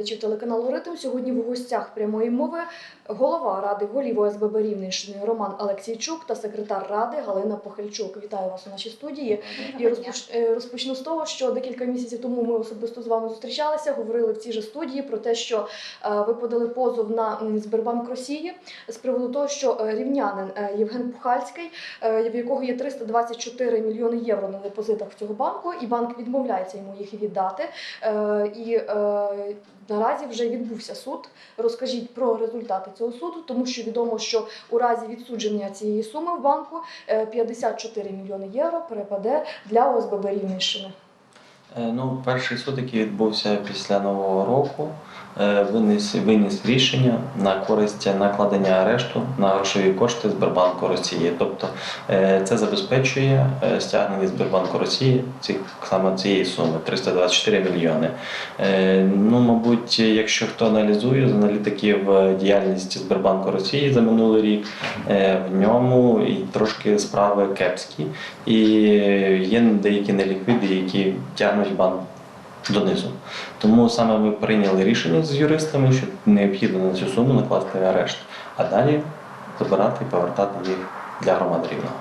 глядачів телеканалу Ритм. Сьогодні в гостях прямої мови голова ради голів ОСББ Рівненщини Роман Алексійчук та секретар ради Галина Похильчук. Вітаю вас у нашій студії. І е, розпочну з того, що декілька місяців тому ми особисто з вами зустрічалися, говорили в цій же студії про те, що е, ви подали позов на Сбербанк Росії з приводу того, що е, рівнянин Євген Пухальський, в якого є 324 мільйони євро на депозитах цього банку, і банк відмовляється йому їх віддати. І наразі вже відбувся суд. Розкажіть про результати цього суду, тому що відомо, що у разі відсудження цієї суми в банку е, 54 мільйони євро перепаде для ОСББ Рівненщини. Е, Ну, перший суд, який відбувся після Нового року, е, виніс, виніс рішення на користь накладення арешту на грошові кошти Сбербанку Росії. Тобто е, це забезпечує стягнення Сбербанку Росії цих, саме цієї суми 324 мільйони. Ну, мабуть, якщо хто аналізує з аналітиків діяльність Сбербанку Росії за минулий рік, в ньому і трошки справи кепські. І є деякі неліквіди, які тягнуть банк донизу. Тому саме ми прийняли рішення з юристами, що необхідно на цю суму накласти арешт, а далі забирати і повертати їх для громад рівного.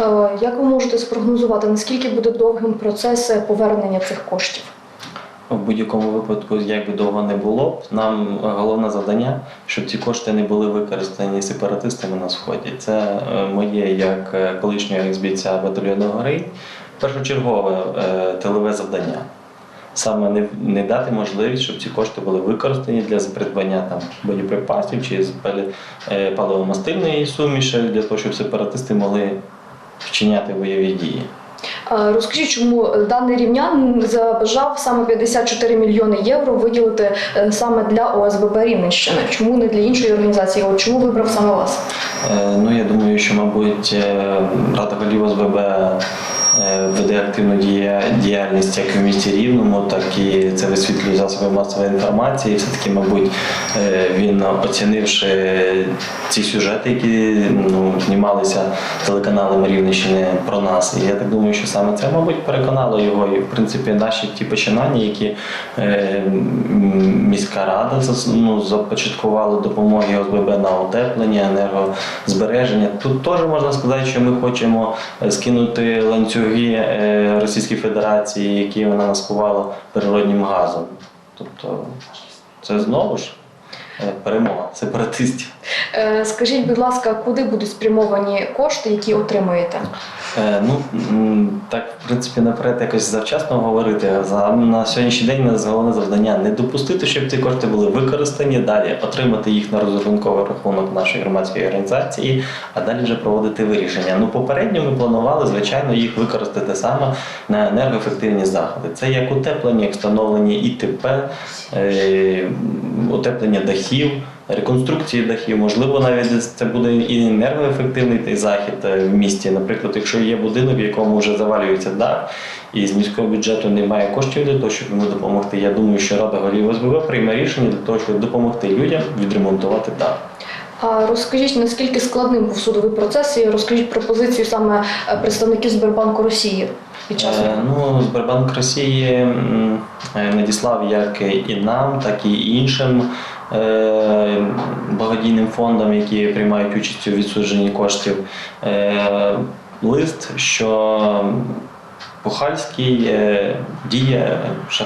Е, Як ви можете спрогнозувати, наскільки буде довгим процес е, повернення цих коштів? В будь-якому випадку, як би довго не було, нам головне завдання, щоб ці кошти не були використані сепаратистами на сході. Це е, моє як колишнього ексбійця батальйону гори, першочергове е, тилове завдання. Саме не, не дати можливість, щоб ці кошти були використані для придбання там боєприпасів чи запалі- е, паливомастильної суміші для того, щоб сепаратисти могли вчиняти бойові дії. Розкажіть, чому даний рівнян забажав саме 54 мільйони євро виділити е, саме для ОСББ Рівненщини? Чому не для іншої організації? От чому вибрав саме вас? Ну, я думаю, що, мабуть, Рада голів ОСББ веде активну дія- діяльність як в місті Рівному, так і це висвітлює засоби масової інформації. І все-таки, мабуть, е, він оцінивши ці сюжети, які ну, знімалися телеканалами Рівненщини про нас. І я так думаю, що саме це, мабуть, переконало його. І в принципі наші ті починання, які е, міська рада ну, започаткувала допомоги ОСББ на утеплення, енергозбереження. Тут теж можна сказати, що ми хочемо е, скинути ланцюги е, Російської Федерації, які вона наскувала природнім газом. Тобто це знову ж е, перемога сепаратистів. Е, Скажіть, будь ласка, куди будуть спрямовані кошти, які отримаєте? Е, Ну так, в принципі, наперед якось завчасно говорити. На сьогоднішній день у нас головне завдання не допустити, щоб ці кошти були використані далі, отримати їх на розрахунковий рахунок нашої громадської організації, а далі вже проводити вирішення. Ну, попередньо ми планували, звичайно, їх використати саме на енергоефективні заходи. Це як утеплення, як встановлення ІТП, е, утеплення дахів. Реконструкції дахів, можливо, навіть це буде і енергоефективний той захід е, в місті. Наприклад, якщо є будинок, в якому вже завалюється дах, і з міського бюджету немає коштів для того, щоб йому допомогти. Я думаю, що Рада голів ОСББ прийме рішення для того, щоб допомогти людям відремонтувати дах. А розкажіть, наскільки складним був судовий процес, і розкажіть про позицію саме е, представників Сбербанку Росії під час Е, Ну, Сбербанк Росії е, надіслав як і нам, так і іншим благодійним фондам, які приймають участь у відсудженні коштів, е, лист, що Пухальський е, діє,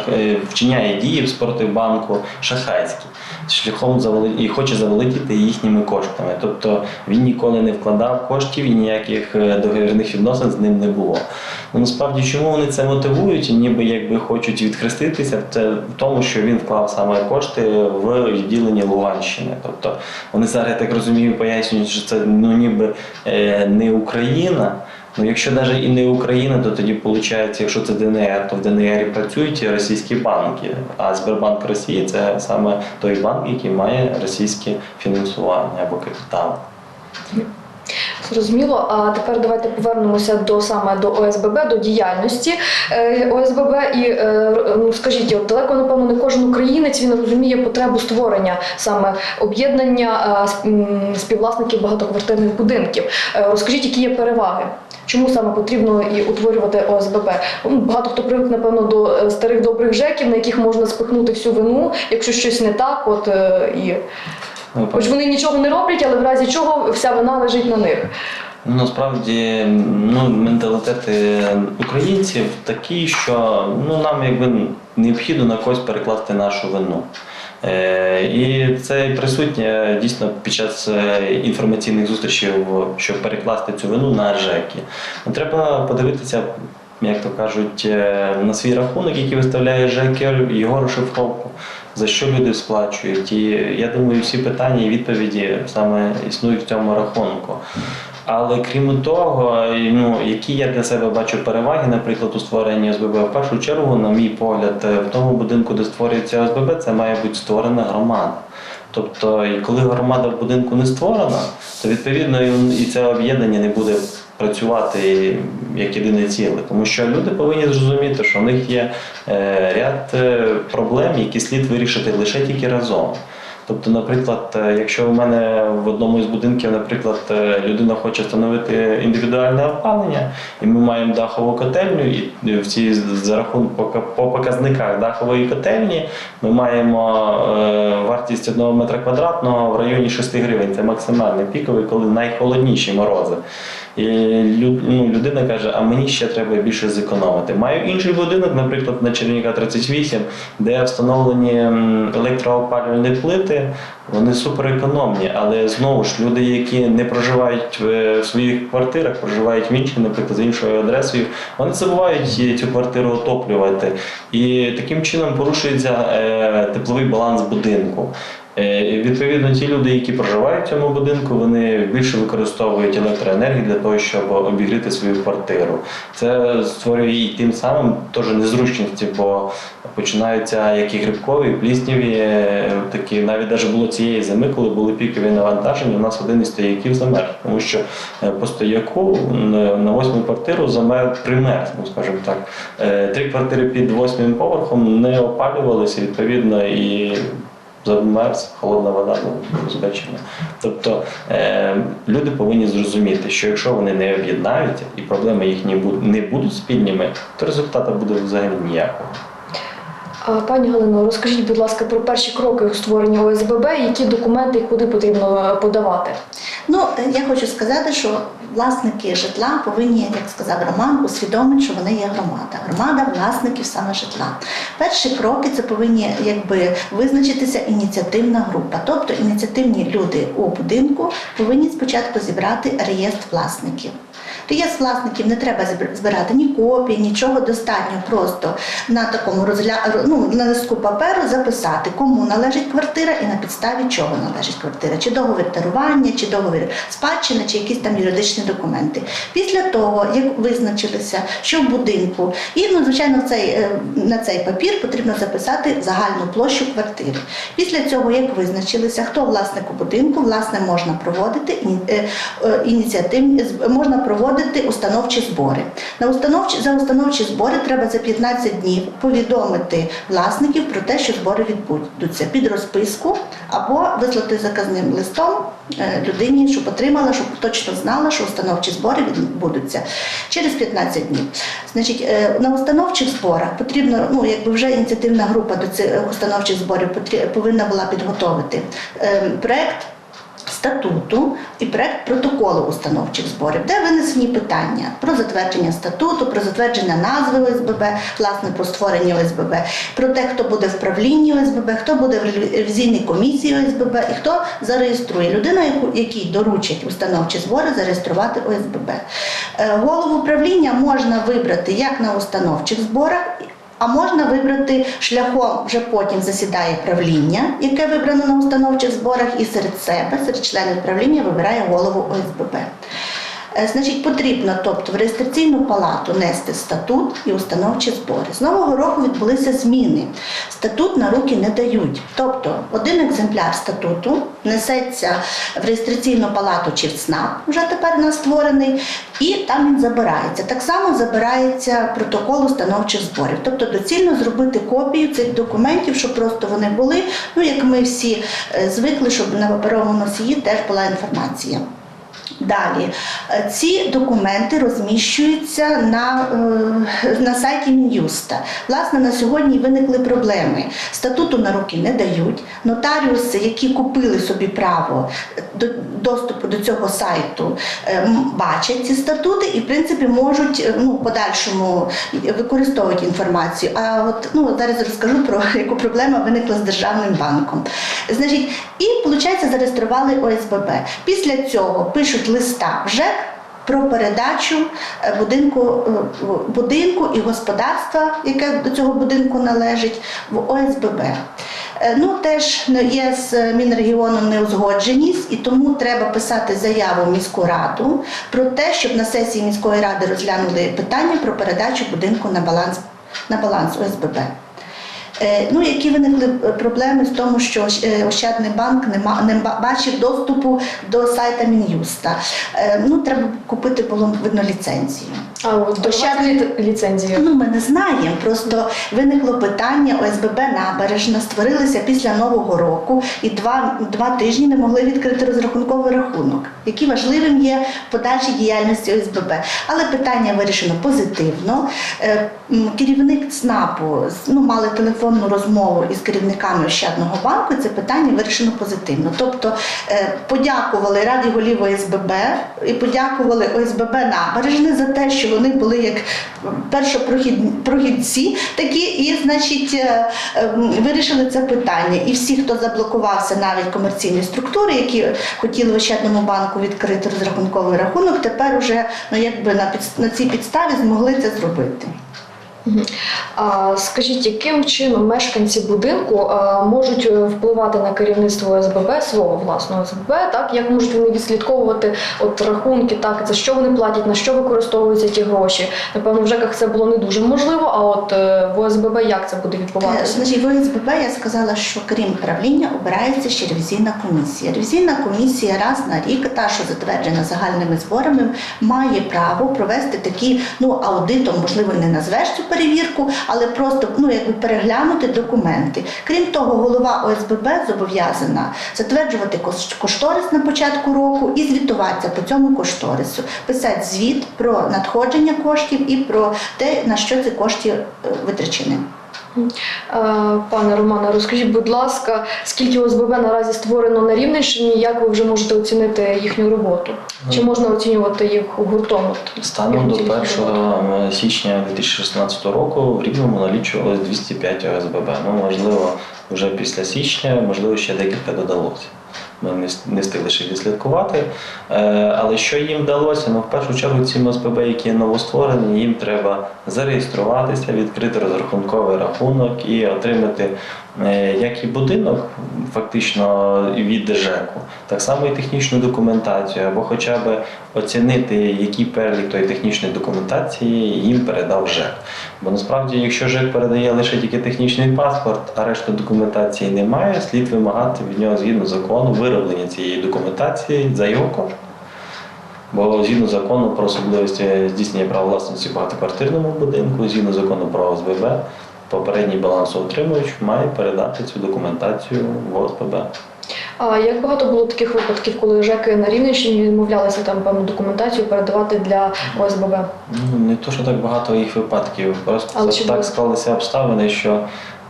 е, вчиняє дії в спортивбанку шахрайські шляхом і хоче заволодіти їхніми коштами. Тобто він ніколи не вкладав коштів і ніяких е, договірних відносин з ним не було. Ну, насправді, чому вони це мотивують, ніби якби хочуть відхреститися, це в тому, що він вклав саме кошти в відділення Луганщини. Тобто вони зараз, я так розумію, пояснюють, що це ну ніби не Україна. Ну, якщо навіть і не Україна, то тоді виходить, якщо це ДНР, то в ДНР працюють російські банки. А Сбербанк Росії це саме той банк, який має російське фінансування або капітал. Зрозуміло. А тепер давайте повернемося до саме до ОСББ, до діяльності е, ОСББ. І е, ну, скажіть, от далеко напевно не кожен українець він розуміє потребу створення саме об'єднання е, співвласників багатоквартирних будинків. Розкажіть, які є переваги? Чому саме потрібно і утворювати ОСББ? Ну, Багато хто привик, напевно, до старих добрих жеків, на яких можна спихнути всю вину, якщо щось не так, от і хоч вони нічого не роблять, але в разі чого вся вина лежить на них. Ну, насправді ну, менталітет українців такий, що ну, нам якби необхідно на когось перекласти нашу вину. Е, і це присутнє дійсно під час е, інформаційних зустрічей, щоб перекласти цю вину на ЖЕКи. Ну, Треба подивитися, як то кажуть, е, на свій рахунок, який виставляє ЖЕК, його розшифровку, за що люди сплачують. І я думаю, всі питання і відповіді саме існують в цьому рахунку. Але крім того, ну, які я для себе бачу переваги, наприклад, у створенні ОСББ, в першу чергу, на мій погляд, е, в тому будинку, де створюється ОСББ, це має бути створена громада. Тобто, коли громада в будинку не створена, то відповідно і це об'єднання не буде працювати як єдине ціле. Тому що люди повинні зрозуміти, що в них є е, ряд е, проблем, які слід вирішити лише тільки разом. Тобто, наприклад, е, якщо у мене в одному із будинків, наприклад, е, людина хоче встановити індивідуальне опалення, і ми маємо дахову котельню, і в цій за рахунок по- по показниках дахової котельні ми маємо е, вартість одного метра квадратного в районі 6 гривень. Це максимальний піковий, коли найхолодніші морози. І ну, людина каже, а мені ще треба більше зекономити. Маю інший будинок, наприклад, на Черніка 38, де встановлені електроопалювальні плити, вони суперекономні, але знову ж люди, які не проживають в своїх квартирах, проживають в інших, наприклад, з іншою адресою, вони забувають цю квартиру отоплювати. І таким чином порушується е, тепловий баланс будинку. Е, Відповідно, ті люди, які проживають в цьому будинку, вони більше використовують електроенергію для того, щоб обігріти свою квартиру. Це створює і тим самим теж незручності, бо починаються як і грибкові, і плісняві, е, такі навіть навіть було цієї зими, коли були пікові навантаження. У нас один із стояків замерз, тому що е, по стояку на восьму квартиру замер примерз, ну скажімо так. Три квартири під восьмим поверхом не опалювалися, відповідно, і замерз, холодна вода ну, забезпечення. Тобто е, люди повинні зрозуміти, що якщо вони не об'єднаються і проблеми їхні не будуть спільними, то результату буде взагалі ніякого. Пані Галино, розкажіть, будь ласка, про перші кроки у створенні ОСББ, які документи і куди потрібно е, подавати. Ну, е, я хочу сказати, що власники житла повинні, як сказав Роман, усвідомити, що вони є громада. Громада власників саме житла. Перші кроки це повинні якби визначитися ініціативна група. Тобто ініціативні люди у будинку повинні спочатку зібрати реєстр власників. Реєстр власників не треба збирати ні копій, нічого достатньо просто на такому розгля... ну, на листку паперу записати, кому належить квартира і на підставі чого належить квартира, чи договір дарування, чи договір спадщини, чи якісь там юридичні документи. Після того, як визначилися, що в будинку, і ну, звичайно, цей, е, на цей папір потрібно записати загальну площу квартири. Після цього, як визначилися, хто власник у будинку, власне, можна проводити е, е, ініціативні можна проводити установчі збори. На установчі за установчі збори треба за 15 днів повідомити власників про те, що збори відбудуться під розписку або вислати заказним листом е, людині, щоб отримала, щоб точно знала, що установчі збори відбудуться через 15 днів. Значить, е, на установчих зборах потрібно, ну якби вже ініціативна група до цих установчих зборів повинна була підготовити е, проект статуту і проект протоколу установчих зборів, де винесені питання про затвердження статуту, про затвердження назви ОСББ, власне про створення ОСББ, про те, хто буде в правлінні ОСББ, хто буде в ревізійній комісії ОСББ і хто зареєструє людина, якій доручать установчі збори зареєструвати ОСББ. Е, Голову управління можна вибрати як на установчих зборах. А можна вибрати шляхом, вже потім засідає правління, яке вибрано на установчих зборах, і серед себе, серед членів правління, вибирає голову ОСББ. Е, Значить, потрібно, тобто в реєстраційну палату нести статут і установчі збори. З нового року відбулися зміни. Статут на руки не дають. Тобто один екземпляр статуту несеться в реєстраційну палату чи в ЦНАП, вже тепер у нас створений, і там він забирається. Так само забирається протокол установчих зборів. Тобто доцільно зробити копію цих документів, щоб просто вони були. Ну як ми всі е, звикли, щоб на паперовому носії теж була інформація. Далі Е, ці документи розміщуються на, е, на сайті Мін'юста. Власне, на сьогодні виникли проблеми. Статуту на руки не дають. Нотаріуси, які купили собі право до доступу до цього сайту, е, бачать ці статути і, в принципі, можуть е, ну, подальшому використовувати інформацію. А от ну, зараз розкажу про яку проблема виникла з державним банком. Значить, і виходить, зареєстрували ОСББ. Після цього пишуть листа в ЖЕК про передачу е, будинку, е, будинку і господарства, яке до цього будинку належить, в ОСББ. Е, Ну, теж є з Мінрегіоном неузгодженість, і тому треба писати заяву в міську раду про те, щоб на сесії міської ради розглянули питання про передачу будинку на баланс, на баланс ОСББ. Е, Ну, які виникли е, проблеми з тому, що е, Ощадний банк не, бачив доступу до сайта Мін'юста. Ну, треба купити було видно ліцензію. А от Ощадний ліцензію. Ну, ми не знаємо. Просто виникло питання ОСББ Набережна створилися після Нового року і два, два тижні не могли відкрити розрахунковий рахунок, який важливим є в подальшій діяльності ОСББ. Але питання вирішено позитивно. Керівник ЦНАПу ну, мали телефонну розмову із керівниками Ощадного банку. Це питання вирішено позитивно. Тобто е, подякували Раді голів ОСББ і подякували ОСББ Набережне за те, що вони були як першопрохідці такі, і значить е, е, вирішили це питання. І всі, хто заблокувався, навіть комерційні структури, які хотіли в Ощадному банку відкрити розрахунковий рахунок, тепер уже ну якби на на цій підставі змогли це зробити. Скажіть, яким чином мешканці будинку можуть е, впливати на керівництво ОСББ, свого власного ОСББ, так як можуть вони відслідковувати от рахунки, так за що вони платять, на що використовуються ті гроші? Напевно, в ЖЕКах це було не дуже можливо. А от е, в ОСББ як це буде Е, відбуватися? Значить, в ОСББ я сказала, що крім правління обирається ще ревізійна комісія. Ревізійна комісія раз на рік, та що затверджена загальними зборами, має право провести такі, ну аудитом, можливо, не назвеш цю перевірку, але просто ну якби переглянути документи. Крім того, голова ОСББ зобов'язана затверджувати кошторис на початку року і звітуватися по цьому кошторису, писати звіт про надходження коштів і про те, на що ці кошти е, витрачені. Е, Пане Романе, розкажіть, будь ласка, скільки ОСББ наразі створено на Рівненщині? Як ви вже можете оцінити їхню роботу? Чи можна оцінювати їх гуртом? Станом до оцінювати роботу? 1 січня 2016 року в Рівному налічувалось 205 ОСББ. Ну, можливо, вже після січня, можливо, ще декілька додалося. Ми не с- не встигли ще відслідкувати. Е, Але що їм вдалося? Ну, в першу чергу, ці МСПБ, які новостворені, їм треба зареєструватися, відкрити розрахунковий рахунок і отримати як і будинок, фактично від ЖЕКу, так само і технічну документацію, або хоча б оцінити, який перелік тої технічної документації їм передав ЖЕК. Бо насправді, якщо ЖЕК передає лише тільки технічний паспорт, а решти документації немає, слід вимагати від нього згідно закону вироблення цієї документації за його кошт. Бо згідно закону про особливості здійснення права власності в багатоквартирному будинку, згідно закону про ОСББ, попередній балансоутримувач має передати цю документацію в ОСББ. А як багато було таких випадків, коли ЖЕКи на Рівненщині відмовлялися там певну документацію передавати для ОСББ? Ну, не то, що так багато їх випадків. Просто Але так було? склалися обставини, що,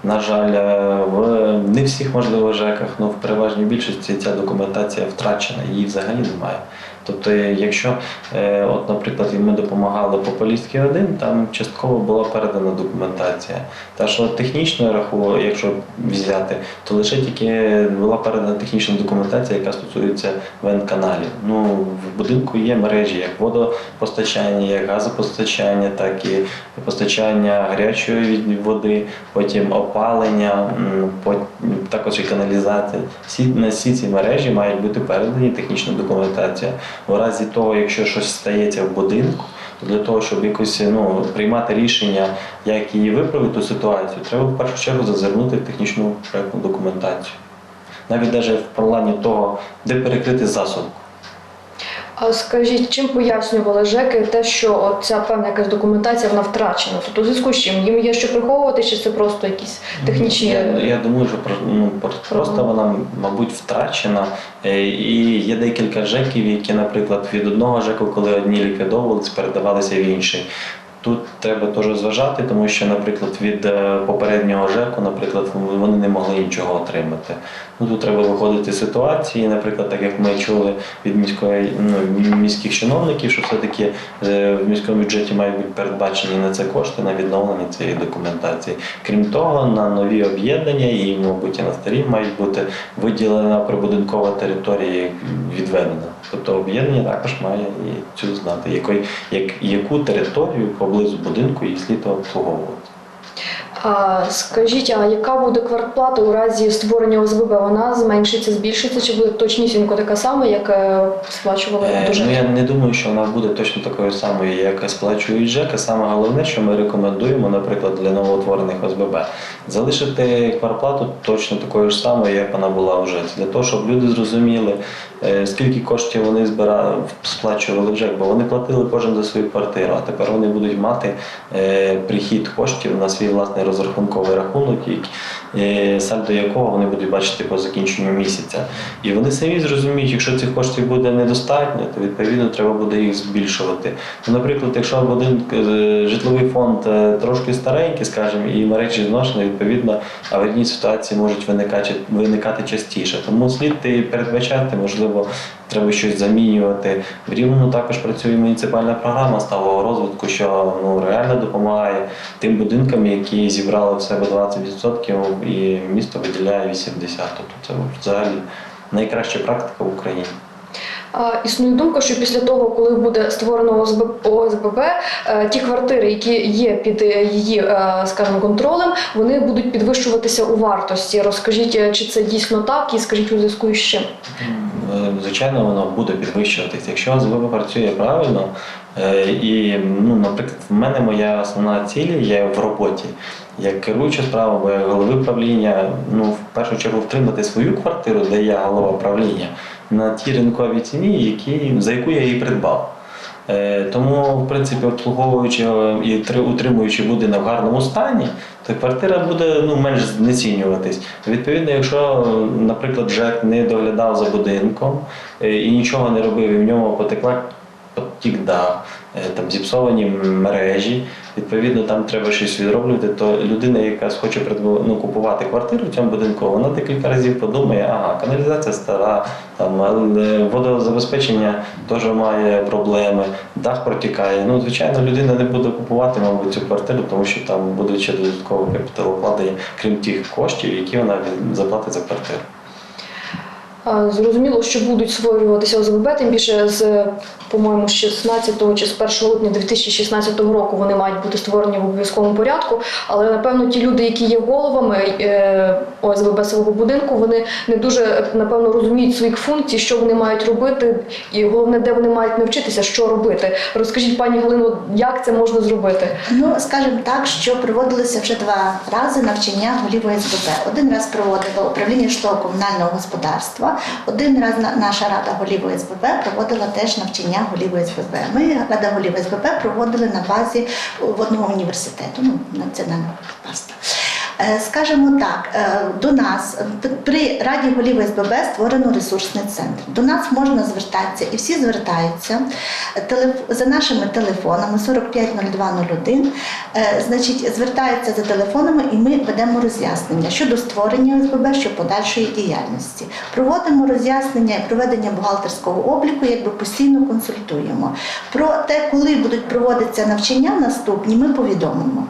на жаль, е, в не всіх можливо ЖЕКах, але в переважній більшості ця документація втрачена, її взагалі немає. Тобто, якщо, е, от, наприклад, ми допомагали по Поліській 1, там частково була передана документація. Та що технічно раху, якщо взяти, то лише тільки була передана технічна документація, яка стосується вен-каналів. Ну, в будинку є мережі як водопостачання, як газопостачання, так і постачання гарячої води, потім опалення, також і каналізація. Всі на всі ці мережі мають бути передані технічна документація. У разі того, якщо щось стається в будинку, для того, щоб якось ну, приймати рішення, як її виправити ту ситуацію, треба в першу чергу зазирнути в технічну проєктну документацію. Навіть навіть в плані того, де перекрити засобку. А скажіть, чим пояснювали ЖЕКи те, що ця певна якась документація вона втрачена? Тобто у зв'язку з чим? Їм є що приховувати, чи це просто якісь технічні. Я, я думаю, що ну, просто вона, мабуть, втрачена. Е, І є декілька ЖЕКів, які, наприклад, від одного ЖЕКу, коли одні ліквідовувалися, передавалися в інший. Тут треба теж зважати, тому що, наприклад, від е, попереднього ЖЕКу, наприклад, вони не могли нічого отримати. Ну тут треба виходити з ситуації, наприклад, так як ми чули від міської ну, міських чиновників, що все-таки е, в міському бюджеті мають бути передбачені на це кошти на відновлення цієї документації. Крім того, на нові об'єднання і, мабуть, і на старі мають бути виділена прибудинкова територія відведена. Тобто об'єднання також має і цю знати, якої, як, яку територію поблизу будинку їх слід обслуговувати. А скажіть, а яка буде квартплата у разі створення ОСББ? Вона зменшиться, збільшиться, чи буде точнісінько така сама, як е, сплачували Е, до Ну, я не думаю, що вона буде точно такою самою, як сплачують ЖЕК. Саме головне, що ми рекомендуємо, наприклад, для новоутворених ОСББ, залишити кварплату точно такою ж самою, як вона була вже. Для того, щоб люди зрозуміли, е, скільки коштів вони збирали, сплачували в ЖЕК, бо вони платили кожен за свою квартиру, а тепер вони будуть мати е, прихід коштів на свій власний розрахунковий рахунок, е, сальдо якого вони будуть бачити по закінченню місяця. І вони самі зрозуміють, якщо цих коштів буде недостатньо, то відповідно треба буде їх збільшувати. Ну, наприклад, якщо е, житловий фонд е, трошки старенький, скажімо, і мережі зношені, відповідно, аварійні ситуації можуть виникати, виникати частіше. Тому слід передбачати, можливо, треба щось замінювати. В Рівному також працює муніципальна програма сталого розвитку, що ну, реально допомагає тим будинкам, які зібрали в себе 20% і місто виділяє 80%. Тобто це взагалі найкраща практика в Україні. Існує думка, що після того, коли буде створено ОСБ, ОСББ, е, ті квартири, які є під е, її, е, скажімо, контролем, вони будуть підвищуватися у вартості. Розкажіть, чи це дійсно так, і скажіть у зв'язку з чим? Звичайно, воно буде підвищуватись. Якщо ОСББ працює правильно, і, ну, наприклад, в мене моя основна ціль є в роботі. Як керуюча справа, голови правління, ну, в першу чергу втримати свою квартиру, де я голова правління, на тій ринковій ціні, які, за яку я її придбав. Е, Тому, в принципі, обслуговуючи і утримуючи будинок в гарному стані, то квартира буде ну, менш знецінюватись. Відповідно, якщо, наприклад, ЖЕК не доглядав за будинком е, і нічого не робив, і в ньому потекла потік дах, там зіпсовані мережі, відповідно, там треба щось відроблювати, то людина, яка хоче придбу- ну, купувати квартиру в цьому будинку, вона декілька разів подумає, ага, каналізація стара, там е, водозабезпечення теж має проблеми, дах протікає. Ну, звичайно, людина не буде купувати, мабуть, цю квартиру, тому що там буде ще додаткове капіталовкладення, крім тих коштів, які вона заплатить за квартиру. Зрозуміло, що будуть створюватися ОСББ, тим більше з, по-моєму, з 16 чи з 1 липня 2016 року вони мають бути створені в обов'язковому порядку. Але напевно ті люди, які є головами е, ОСББ свого будинку, вони не дуже напевно розуміють своїх функцій, що вони мають робити, і головне, де вони мають навчитися, що робити. Розкажіть, пані Галино, як це можна зробити? Ну, скажімо так, що проводилися вже два рази навчання голів ОСББ. Один раз проводило управління житлово-комунального господарства, один раз наша рада голів ОСББ проводила теж навчання голів ОСББ. Ми, рада голів ОСББ, проводили на базі одного університету, ну, національного паста. Е, Скажімо так, е, до нас при Раді голів СББ створено ресурсний центр. До нас можна звертатися, і всі звертаються за нашими телефонами 450201. Е, Значить, звертаються за телефонами, і ми ведемо роз'яснення щодо створення СББ, щодо подальшої діяльності. Проводимо роз'яснення і проведення бухгалтерського обліку, якби постійно консультуємо. Про те, коли будуть проводитися навчання наступні, ми повідомимо.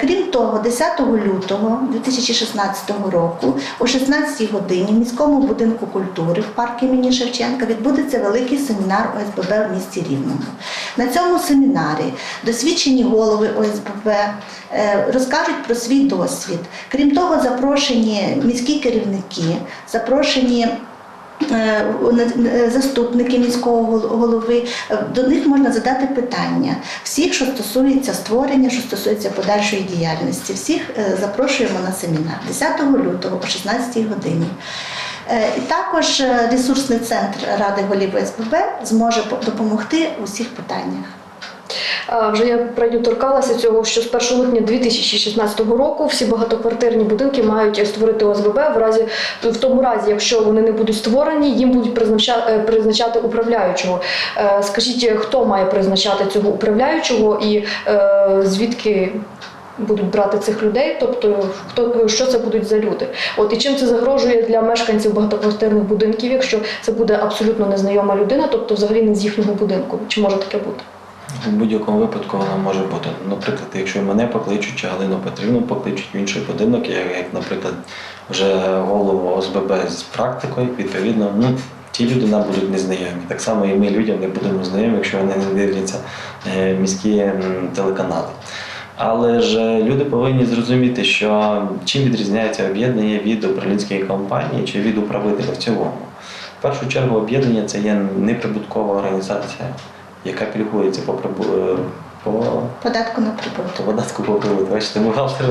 Крім того, 10 лютого 2016 року о 16 годині в міському будинку культури в парку імені Шевченка відбудеться великий семінар ОСББ в місті Рівному. На цьому семінарі досвідчені голови ОСББ е, розкажуть про свій досвід. Крім того, запрошені міські керівники, запрошені заступники міського гол- голови, Е, до них можна задати питання всіх, що стосується створення, що стосується подальшої діяльності. Всіх е, запрошуємо на семінар 10 лютого о 16 годині. Е, І також е, ресурсний центр Ради голів СББ зможе допомогти у всіх питаннях. Вже я пройду торкалася цього, що з 1 липня 2016 року всі багатоквартирні будинки мають створити ОСББ. В разі в тому разі, якщо вони не будуть створені, їм будуть призначати, е, призначати управляючого. Е, Скажіть, хто має призначати цього управляючого і е, звідки? Будуть брати цих людей, тобто хто що це будуть за люди? От і чим це загрожує для мешканців багатоквартирних будинків, якщо це буде абсолютно незнайома людина, тобто взагалі не з їхнього будинку? Чи може таке бути? У будь-якому випадку вона може бути. Наприклад, якщо мене покличуть чи Галину Петрівну покличуть в інший будинок, як, як наприклад, вже голову ОСББ з практикою, відповідно, ну, ті люди нам будуть незнайомі. Так само і ми людям не будемо знайомі, якщо вони не дивляться е, міські телеканали. Але ж люди повинні зрозуміти, що чим відрізняється об'єднання від управлінської компанії чи від управителя в цілому. В першу чергу об'єднання це є неприбуткова організація, яка пільгується по е, по Податку на прибуток. то податку по прибутку. Бачите, бухгалтер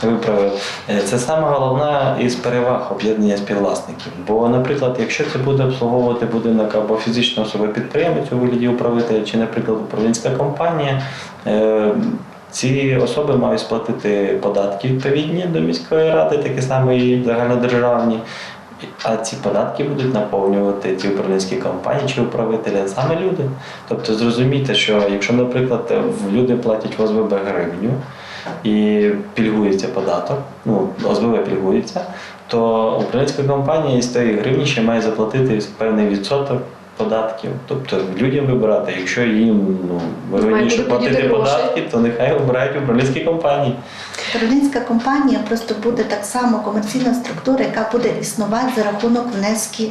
під виправив. Е, Це саме головна із переваг об'єднання співвласників. Бо, наприклад, якщо це буде обслуговувати будинок або фізична особа підприємець у вигляді управителя, чи, наприклад, управлінська компанія. е, Ці особи мають сплатити податки відповідні до міської ради, такі самі і загальнодержавні. А ці податки будуть наповнювати ці управлінські компанії чи управителі саме люди. Тобто зрозумійте, що якщо, наприклад, люди платять в ОСББ гривню і пільгується податок, ну ОСББ пільгується, то управлінська компанія із тієї гривні ще має заплатити певний відсоток податків. Тобто людям вибирати, якщо їм ну, вигідніше платити податки, то нехай обирають управлінські компанії. Управлінська компанія просто буде так само комерційна структура, яка буде існувати за рахунок внески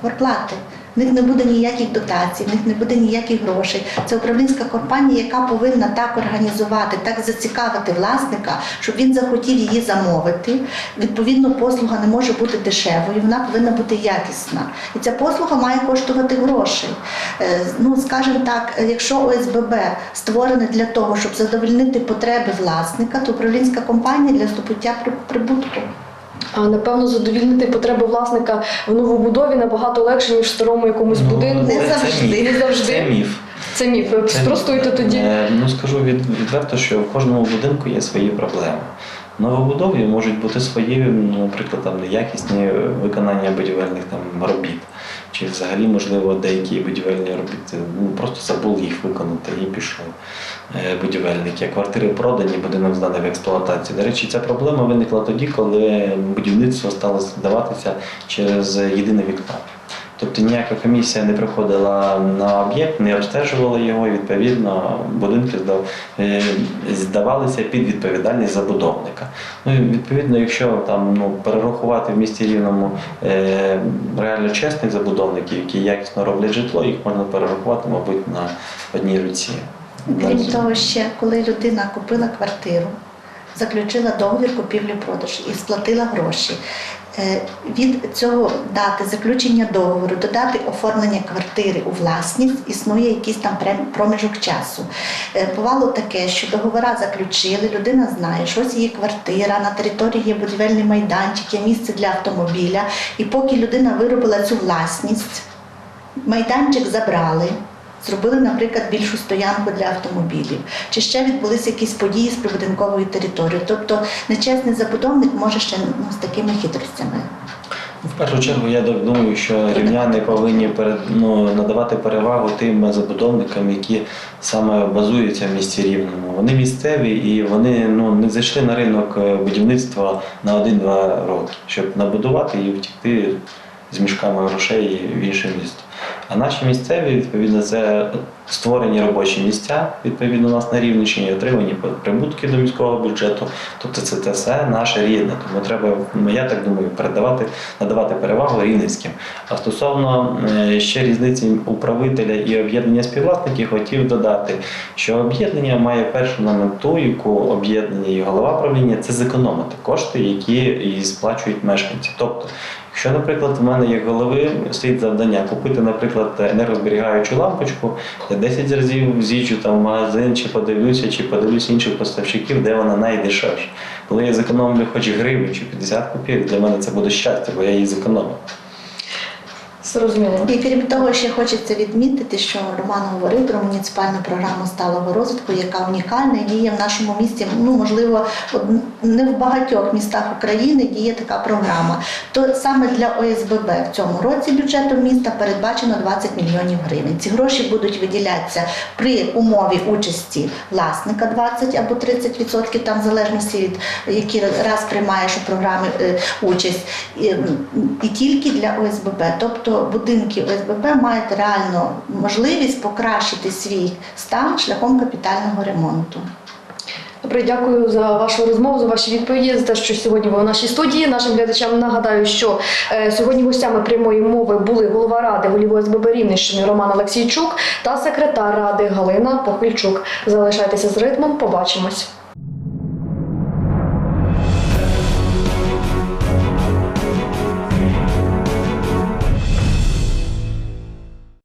квартплати. В них не буде ніяких дотацій, в них не буде ніяких грошей. Це управлінська компанія, яка повинна так організувати, так зацікавити власника, щоб він захотів її замовити. Відповідно, послуга не може бути дешевою, вона повинна бути якісна. І ця послуга має коштувати грошей. Е, Ну, скажімо так, якщо ОСББ створене для того, щоб задовольнити потреби власника, то управлінська компанія для здобуття прибутку. А напевно задовільнити потреби власника в новобудові набагато легше, ніж в старому якомусь Ну, будинку. Не завжди. міф. Не завжди. Це міф. Це міф. Ви Це- Спростуйте тоді. Е, Ну скажу від, відверто, що в кожному будинку є свої проблеми. В новобудові можуть бути свої, ну, наприклад, там неякісні виконання будівельних там робіт. Чи взагалі, можливо, деякі будівельні робіти ну, просто забули їх виконати і пішов будівельники. будівельник. А квартири продані, будинок зданий в експлуатацію. До речі, ця проблема виникла тоді, коли будівництво стало здаватися через єдине вікно. Тобто ніяка комісія не приходила на об'єкт, не обстежувала його, і відповідно будинки е, здавалися під відповідальність забудовника. Ну відповідно, якщо там ну перерахувати в місті рівному е, реально чесних забудовників, які якісно роблять житло, їх можна перерахувати, мабуть, на одній руці. Крім того, ще коли людина купила квартиру, заключила договір купівлі-продажу і сплатила гроші. Е, Від цього дати заключення договору, додати оформлення квартири у власність, існує якийсь там проміжок часу. Е, Бувало таке, що договора заключили, людина знає, що ось її квартира, на території є будівельний майданчик, є місце для автомобіля. І поки людина виробила цю власність, майданчик забрали. Зробили, наприклад, більшу стоянку для автомобілів, чи ще відбулися якісь події з прибудинковою територією. Тобто нечесний забудовник може ще ну, з такими хитростями. В першу чергу я думаю, що рівняни повинні перед, ну, надавати перевагу тим забудовникам, які саме базуються в місті Рівному. Вони місцеві і вони ну, не зайшли на ринок е, будівництва на 1-2 роки, щоб набудувати і втікти з мішками грошей в інше місто. А наші місцеві, відповідно, це створені робочі місця, відповідно, у нас на Рівненщині, отримані прибутки до міського бюджету. Тобто це, це все наше рідне. Тому треба, ну, я так думаю, передавати, надавати перевагу рівненським. А стосовно е, ще різниці управителя і об'єднання співвласників, хотів додати, що об'єднання має першу на мету, яку об'єднання і голова правління це зекономити кошти, які і сплачують мешканці. Тобто, якщо, наприклад, в мене є голови стоїть завдання купити, наприклад, енергозберігаючу лампочку, я 10 разів з'їжджу там в магазин, чи подивлюся, чи подивлюся інших поставщиків, де вона найдешевша. Коли я зекономлю хоч гривень чи 50 копійок, для мене це буде щастя, бо я її зекономив. Зрозуміло. І крім того, ще хочеться відмітити, що Роман говорив про муніципальну програму сталого розвитку, яка унікальна і діє в нашому місті. Ну можливо, не в багатьох містах України діє така програма. То саме для ОСББ в цьому році бюджетом міста передбачено 20 мільйонів гривень. Ці гроші будуть виділятися при умові участі власника 20 або 30%, там в залежності від який раз приймаєш у програмі е, участь, і тільки для ОСББ. Тобто будинки ОСББ мають реально можливість покращити свій стан шляхом капітального ремонту. Добре, дякую за вашу розмову, за ваші відповіді, за те, що сьогодні ви у нашій студії. Нашим глядачам нагадаю, що е, сьогодні гостями прямої мови були голова ради голів ОСББ Рівненщини Роман Олексійчук та секретар ради Галина Похильчук. Залишайтеся з ритмом, побачимось.